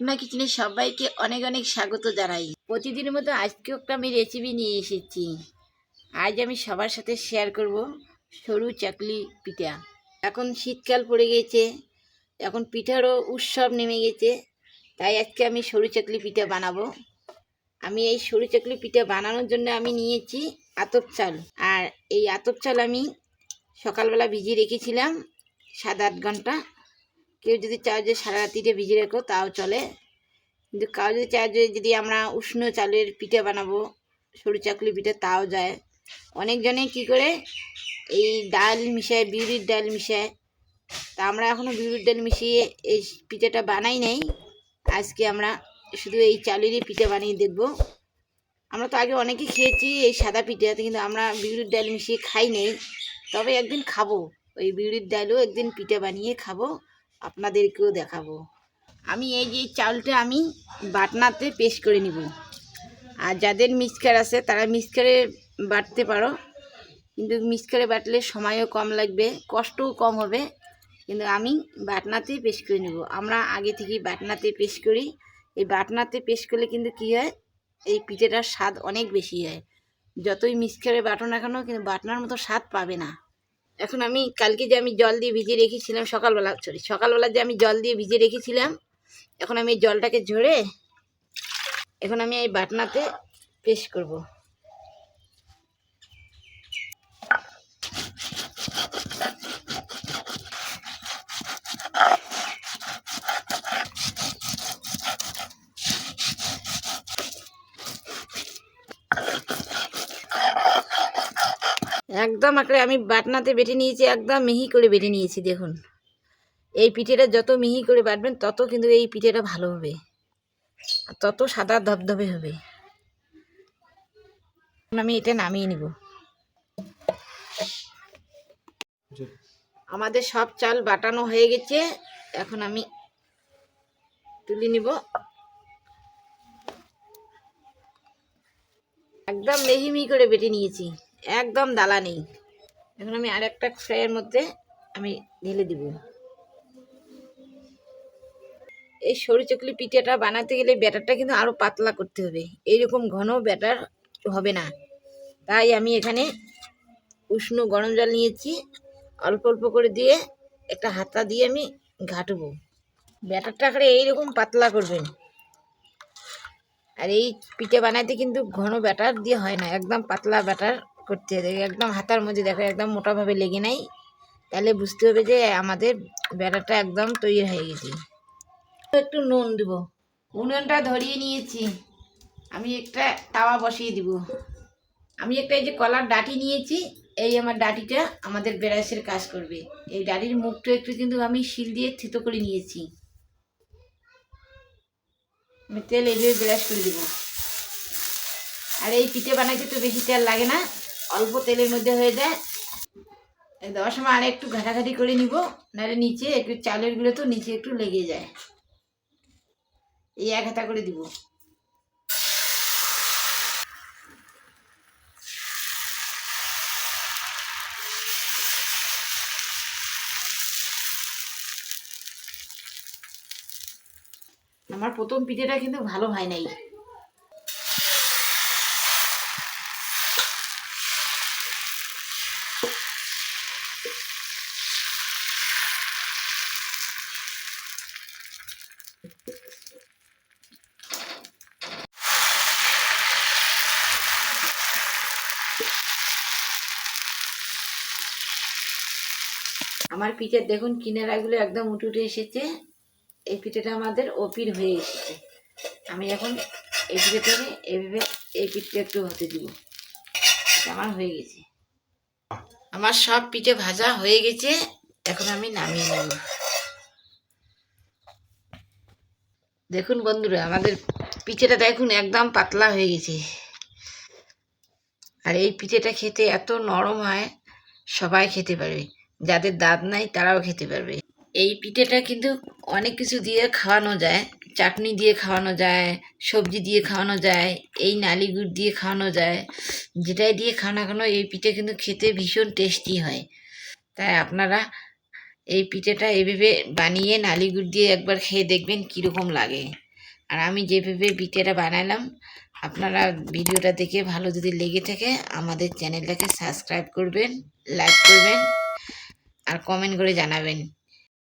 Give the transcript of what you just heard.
কল্পনা কিচেনে সবাইকে অনেক অনেক স্বাগত জানাই। প্রতিদিনের মতো আজকেও একটা আমি রেসিপি নিয়ে এসেছি। আজ আমি সবার সাথে শেয়ার করব সরু চাকলি পিঠা। এখন শীতকাল পড়ে গেছে, এখন পিঠারও উৎসব নেমে গেছে, তাই আজকে আমি সরু চাকলি পিঠা বানাবো। আমি এই সরু চাকলি পিঠা বানানোর জন্য আমি নিয়েছি আতপ চাল। আর এই আতপ চাল আমি সকালবেলা ভিজিয়ে রেখেছিলাম সাত আট ঘণ্টা। কেউ যদি চাও যে সারা রাতিটা ভিজিয়ে রেখো, তাও চলে। কিন্তু কাউ যদি চায় যে যদি আমরা উষ্ণ চালের পিঠা বানাবো, সরু চাকলি পিঠা, তাও যায়। অনেকজনে কি করে, এই ডাল মিশায় বিউরির ডাল মিশায়। তা আমরা এখনও বিউরির ডাল মিশিয়ে এই পিঠাটা বানাই নাই। আজকে আমরা শুধু এই চালেরই পিঠা বানিয়ে দেখব। আমরা তো আগে অনেকে খেয়েছি এই সাদা পিঠাতে কিন্তু আমরা বিউরির ডাল মিশিয়ে খাই নেই। তবে একদিন খাব, ওই বিউরির ডালও একদিন পিঠা বানিয়ে খাব। আপনাদেরকেও দেখাবো। আমি এই যে চাউলটা আমি বাটনাতে পেস্ট করে নিব। আর যাদের মিক্সকার আছে, তারা মিক্সকারে বাটতে পারো। কিন্তু মিক্সকারে বাটলে সময়ও কম লাগবে, কষ্টও কম হবে। কিন্তু আমি বাটনাতেই পেস্ট করে নেব। আমরা আগে থেকেই বাটনাতে পেস্ট করি। এই বাটনাতে পেস্ট করলে কিন্তু কী হয়? এই পিঠেটার স্বাদ অনেক বেশি হয়। যতই মিক্সকারে বাটো না কেন, কিন্তু বাটনার মতো স্বাদ পাবে না। এখন আমি কালকে যে আমি জল দিয়ে ভিজিয়ে রেখেছিলাম, সকালবেলা সরি সকালবেলা যে আমি জল দিয়ে ভিজিয়ে রেখেছিলাম, এখন আমি এই জলটাকে ঝরে এখন আমি এই বাটনাতে পেশ করব। একদম আঁকড়ে, আমি বাটনাতে বেটে নিয়েছি, একদম মিহি করে বেটে নিয়েছি, দেখুন। এই পিঠেটা যত মিহি করে বাটবেন, তত কিন্তু এই পিঠেটা ভালো হবে। তত সাদা ধবধবে হবে। আমি এটা নামিয়ে নিব। আমাদের সব চাল বাটানো হয়ে গেছে। এখন আমি তুলে নিব। একদম মেহিমি করে বেটে নিয়েছি। একদম দালা নেই। এখন আমি আর একটা ফ্রাইয়ের মধ্যে আমি ঢেলে দিব। এই সরু চকলি পিঠাটা বানাতে গেলে ব্যাটারটা কিন্তু আরও পাতলা করতে হবে। এইরকম ঘন ব্যাটার হবে না। তাই আমি এখানে উষ্ণ গরম জল নিয়েছি। অল্প অল্প করে দিয়ে একটা হাতা দিয়ে আমি ঘাটবো। ব্যাটারটা করে এইরকম পাতলা করবেন। আর এই পিঠে বানাইতে কিন্তু ঘন ব্যাটার দিয়ে হয় না। একদম পাতলা ব্যাটার করতে হবে। একদম হাতার মধ্যে দেখো, একদম মোটাভাবে লেগে নাই। তাহলে বুঝতে হবে যে আমাদের বেড়াটা একদম তৈরি হয়ে গেছে। একটু নুন দেবো। উনুনটা ধরিয়ে নিয়েছি। আমি একটা তাওয়া বসিয়ে দিব। আমি একটা এই যে কলার ডাটি নিয়েছি, এই আমার ডাটিটা আমাদের বেরাসের কাজ করবে। এই ডাটির মুখটা একটু কিন্তু আমি শিল দিয়ে থেতো করে নিয়েছি। আমি তেল এইভাবে ব্রাশ করে দেবো। আর এই পিঠে বানাইতে তো বেশি তেল লাগে না। অল্প তেলের মধ্যে হয়ে যায়। দেওয়ার সময় আর একটু ঘাটাঘাটি করে নিব, নাহলে নিচে একটু চালেরগুলো তো নিচে একটু লেগে যায়। এই এক হাতা করে দিব। আমার প্রথম পিঠেটা কিন্তু ভালো হয় নাই। আমার পিঠের দেখুন কিনারাগুলো একদম উঠে এসেছে। এই পিঠেটা আমাদের ওপির হয়ে এসেছে। আমি এখন এই পিঠে থেকে এইভাবে এই পিঠটা একটু হতে দিব। আমার হয়ে গেছে। আমার সব পিঠে ভাজা হয়ে গেছে। এখন আমি নামিয়ে নেব। দেখুন বন্ধুরা, আমাদের পিঠেটা দেখুন একদম পাতলা হয়ে গেছে। আর এই পিঠেটা খেতে এত নরম হয়, সবাই খেতে পারবে। যাদের দাঁত নাই তারাও খেতে পারবে। এই পিঠেটা কিন্তু অনেক কিছু দিয়ে খাওয়ানো যায়। চাটনি দিয়ে খাওয়ানো যায়, সবজি দিয়ে খাওয়ানো যায়, এই নালি গুড় দিয়ে খাওয়ানো যায়। যেটাই দিয়ে খাওয়ানো কেন, এই পিঠে কিন্তু খেতে ভীষণ টেস্টি হয়। তাই আপনারা এই পিঠেটা এভাবে বানিয়ে নালি গুড় দিয়ে একবার খেয়ে দেখবেন কীরকম লাগে। আর আমি যেভাবে পিঠেটা বানালাম, আপনারা ভিডিওটা দেখে ভালো যদি লেগে থাকে, আমাদের চ্যানেলটাকে সাবস্ক্রাইব করবেন, লাইক করবেন আর কমেন্ট করে জানাবেন।